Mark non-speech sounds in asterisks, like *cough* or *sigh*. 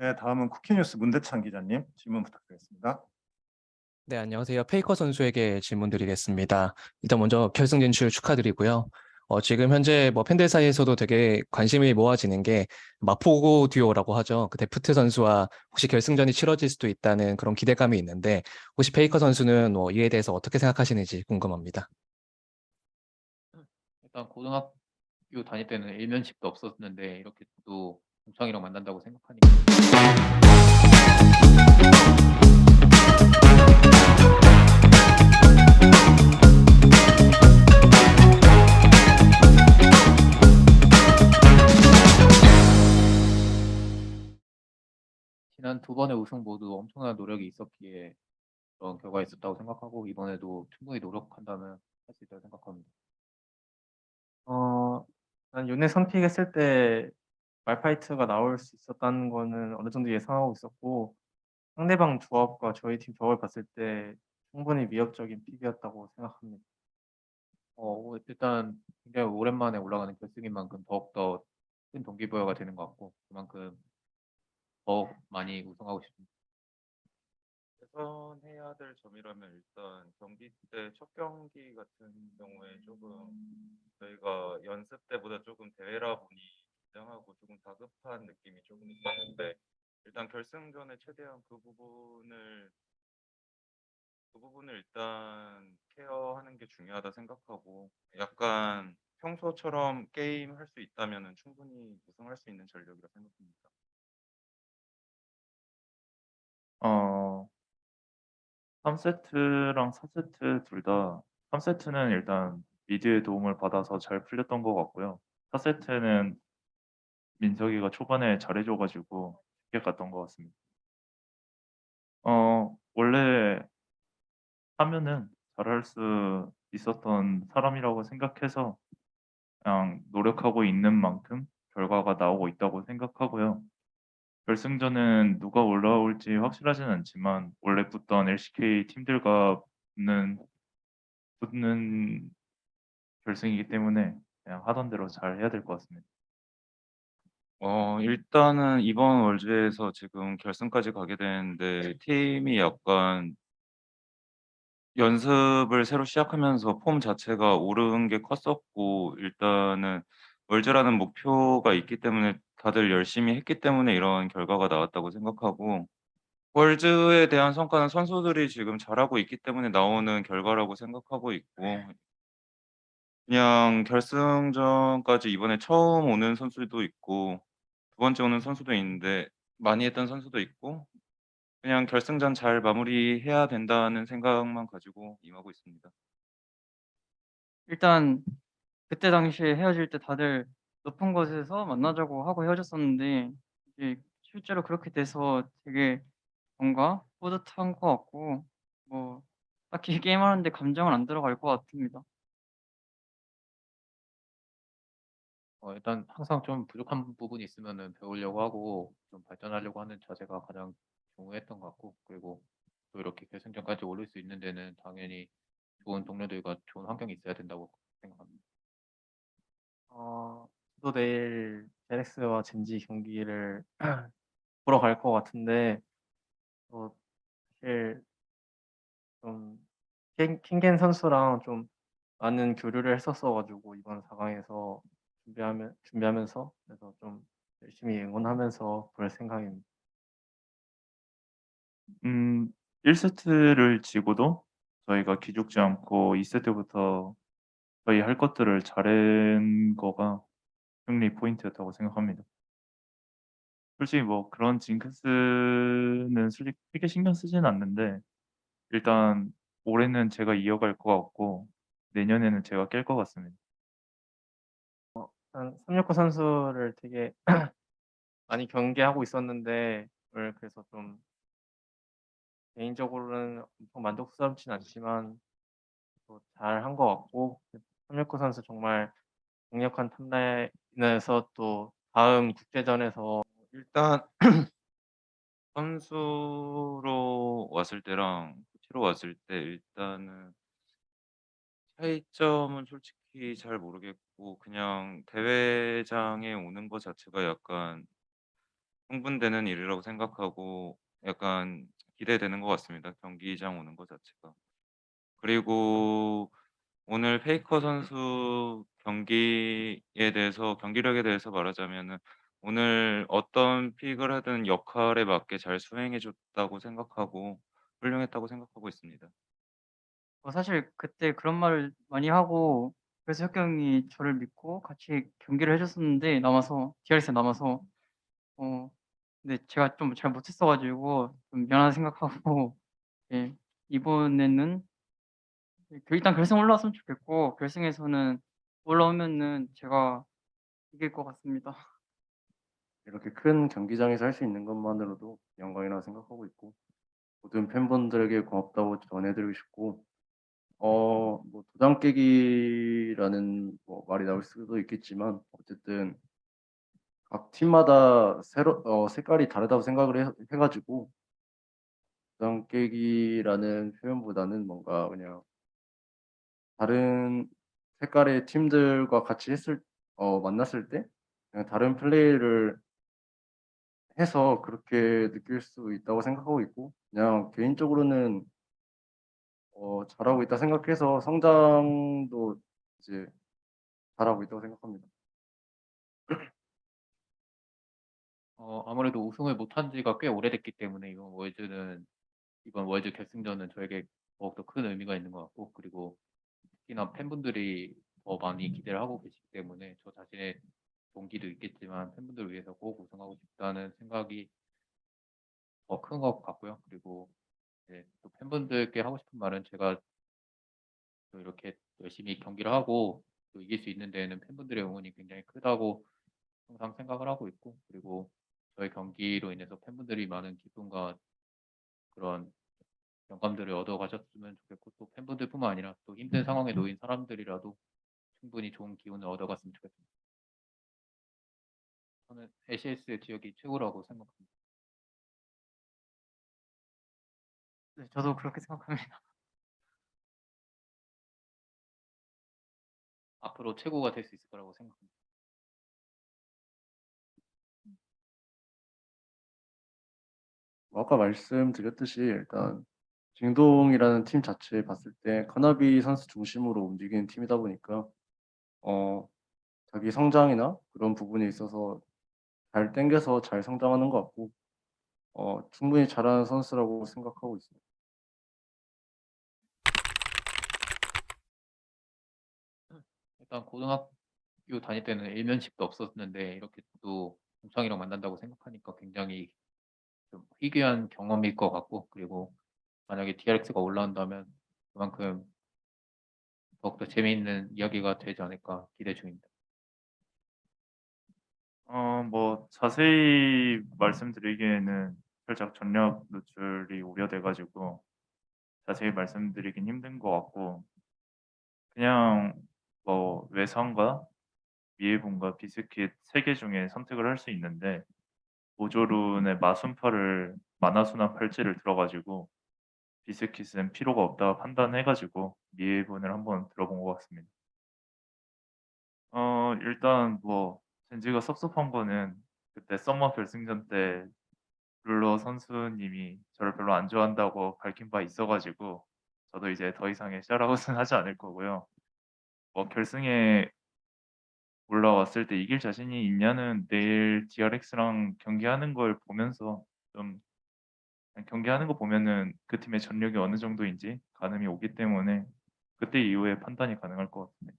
네, 다음은 쿠키뉴스 문대찬 기자님 질문 부탁드리겠습니다. 네, 안녕하세요. 페이커 선수에게 질문 드리겠습니다. 일단 먼저 결승 진출 축하드리고요. 어, 지금 현재 뭐 팬들 사이에서도 되게 관심이 모아지는 게 마포고 듀오라고 하죠. 그 데프트 선수와 혹시 결승전이 치러질 수도 있다는 그런 기대감이 있는데 혹시 페이커 선수는 뭐 이에 대해서 어떻게 생각하시는지 궁금합니다. 일단 고등학교 다닐 때는 일면식도 없었는데 이렇게 또 동창이랑 만난다고 생각하니까 지난 두 번의 우승 모두 엄청난 노력이 있었기에 그런 결과가 있었다고 생각하고 이번에도 충분히 노력한다면 할 수 있다고 생각합니다. 어, 난 요네 선픽했을 때 말파이트가 나올 수 있었다는 거는 어느 정도 예상하고 있었고 상대방 조합과 저희 팀 조합을 봤을 때 충분히 위협적인 픽이었다고 생각합니다. 어, 일단 굉장히 오랜만에 올라가는 결승인 만큼 더욱더 큰 동기부여가 되는 것 같고 그만큼 더욱 많이 우승하고 싶습니다. 개선해야 될 점이라면 일단 경기 때 첫 경기 같은 경우에 조금 저희가 연습 때보다 조금 대회라 보니 긴장하고 조금 다급한 느낌이 조금 있었는데 일단 결승전에 최대한 그 부분을 그 부분을 일단 케어하는 게 중요하다 생각하고 약간 평소처럼 게임 할 수 있다면은 충분히 우승할 수 있는 전력이라 생각합니다. 어, 3세트랑 4세트 둘 다 3세트는 일단 미드의 도움을 받아서 잘 풀렸던 것 같고요. 4세트는 민석이가 초반에 잘해줘가지고 쉽게 갔던 것 같습니다. 어, 원래 하면은 잘할 수 있었던 사람이라고 생각해서 그냥 노력하고 있는 만큼 결과가 나오고 있다고 생각하고요. 결승전은 누가 올라올지 확실하진 않지만 원래 붙던 LCK 팀들과 붙는 붙는 결승이기 때문에 그냥 하던 대로 잘 해야 될 것 같습니다. 어 일단은 이번 월드에서 지금 결승까지 가게 되는데 팀이 약간 연습을 새로 시작하면서 폼 자체가 오른 게 컸었고 일단은 월드라는 목표가 있기 때문에 다들 열심히 했기 때문에 이런 결과가 나왔다고 생각하고 월드에 대한 성과는 선수들이 지금 잘하고 있기 때문에 나오는 결과라고 생각하고 있고 그냥 결승전까지 이번에 처음 오는 선수도 있고 두 번째 오는 선수도 있는데 많이 했던 선수도 있고 그냥 결승전 잘 마무리해야 된다는 생각만 가지고 임하고 있습니다. 일단 그때 당시에 헤어질 때 다들 높은 곳에서 만나자고 하고 헤어졌었는데 이제 실제로 그렇게 돼서 되게 뭔가 뿌듯한 것 같고 뭐 딱히 *laughs* 게임하는데 감정은 안 들어갈 것 같습니다. 어, 일단 항상 좀 부족한 부분이 있으면은 배우려고 하고 좀 발전하려고 하는 자세가 가장 중요했던 것 같고 그리고 또 이렇게 결승전까지 올릴 수 있는 데는 당연히 좋은 동료들과 좋은 환경이 있어야 된다고 생각합니다. 어, 저도 내일 제렉스와 젠지 경기를 *clears throat* 보러 갈 것 같은데 어, 사실 좀 킹- 킹겐 선수랑 좀 많은 교류를 했었어가지고 이번 4강에서 준비하면 준비하면서 그래서 좀 열심히 응원하면서 볼 생각입니다. 음, 1세트를 지고도 저희가 기죽지 않고 2세트부터 저희 할 것들을 잘한 거가 승리 포인트였다고 생각합니다. 솔직히 뭐 그런 징크스는 솔직히 크게 신경 쓰진 않는데 일단 올해는 제가 이어갈 것 같고 내년에는 제가 깰 것 같습니다. 한369 선수를 되게 *clears throat* 많이 경계하고 있었는데 그래서 좀 개인적으로는 엄청 만족스럽진 않지만 잘 한 것 같고 369 선수 정말 강력한 탑라인에서 또 다음 국제전에서 일단 *clears throat* 선수로 왔을 때랑 코치로 왔을 때 일단은 차이점은 솔직히 잘 모르겠고 그냥 대회장에 오는 것 자체가 약간 흥분되는 일이라고 생각하고 약간 기대되는 것 같습니다. 경기장 오는 것 자체가. 그리고 오늘 페이커 선수 경기에 대해서 경기력에 대해서 말하자면은 오늘 어떤 픽을 하든 역할에 맞게 잘 수행해 줬다고 생각하고 훌륭했다고 생각하고 있습니다. 어 사실 그때 그런 말을 많이 하고 그래서 혁경이 저를 믿고 같이 경기를 해 줬었는데 남아서 DRX에 남아서 어 근데 제가 좀 잘 못했어 가지고 좀 미안하다 생각하고 *laughs* 예 이번에는 예그 일단 결승 올라왔으면 좋겠고 결승에서는 올라오면은 제가 이길 것 같습니다. 이렇게 큰 경기장에서 할 수 있는 것만으로도 영광이라고 생각하고 있고 모든 팬분들에게 고맙다고 전해드리고 싶고 어뭐 도장 깨기 라는 뭐 말이 나올 수도 있겠지만 어쨌든 각 팀마다 새로 어 색깔이 다르다고 생각을 해, 해가지고 도장 깨기라는 표현보다는 뭔가 그냥 다른 색깔의 팀들과 같이 했을 어 만났을 때 그냥 다른 플레이를 해서 그렇게 느낄 수 있다고 생각하고 있고 그냥 개인적으로는 어 잘하고 있다 생각해서 성장도 이제 잘하고 있다고 생각합니다. 어 아무래도 우승을 못한 지가 꽤 오래됐기 때문에 이번 월드는 이번 월드 결승전은 저에게 더욱더 큰 의미가 있는 것 같고 그리고 특히나 팬분들이 더 많이 기대를 하고 계시기 때문에 저 자신의 동기도 있겠지만 팬분들을 위해서 꼭 우승하고 싶다는 생각이 더 큰 것 같고요. 그리고 또 팬분들께 하고 싶은 말은 제가 또 이렇게 열심히 경기를 하고 또 이길 수 있는 데에는 팬분들의 응원이 굉장히 크다고 항상 생각을 하고 있고 그리고 저의 경기로 인해서 팬분들이 많은 기쁨과 그런 영감들을 얻어 가셨으면 좋겠고 또 팬분들뿐만 아니라 또 힘든 상황에 놓인 사람들이라도 충분히 좋은 기운을 얻어갔으면 좋겠습니다. 저는 LCS 지역이 최고라고 생각합니다. 네 저도 그렇게 생각합니다. 앞으로 최고가 될 수 있을 거라고 생각합니다. 뭐 아까 말씀드렸듯이 일단 징동이라는 팀 자체 봤을 때 카나비 선수 중심으로 움직이는 팀이다 보니까 어 자기 성장이나 그런 부분에 있어서 잘 땡겨서 잘 성장하는 것 같고 어 충분히 잘하는 선수라고 생각하고 있습니다. 일단 고등학교 다닐 때는 일면식도 없었는데 이렇게 또 동창이랑 만난다고 생각하니까 굉장히 좀 희귀한 경험일 것 같고 그리고 만약에 DRX가 올라온다면 그만큼 더욱더 재미있는 이야기가 되지 않을까 기대 중입니다. 어 뭐 자세히 말씀드리기에는 살짝 전력 노출이 우려돼 가지고 자세히 말씀드리긴 힘든 것 같고 그냥 뭐 외상과 미해분과 비스킷 3개 중에 선택을 할 수 있는데 오조룬의 마순파를 만화순환 팔찌를 들어 가지고 비스킷은 필요가 없다 판단해 가지고 미해분을 한번 들어본 것 같습니다. 어 일단 뭐 젠지가 섭섭한 거는 그때 서머 결승전 때 룰러 선수님이 저를 별로 안 좋아한다고 밝힌 바 있어 가지고 저도 이제 더 이상의 샤라웃은 하지 않을 거고요. 뭐 결승에 올라왔을 때 이길 자신이 있냐는 내일 DRX랑 경기하는 걸 보면서 좀 경기하는 거 보면은 그 팀의 전력이 어느 정도인지 가늠이 오기 때문에 그때 이후에 판단이 가능할 것 같습니다.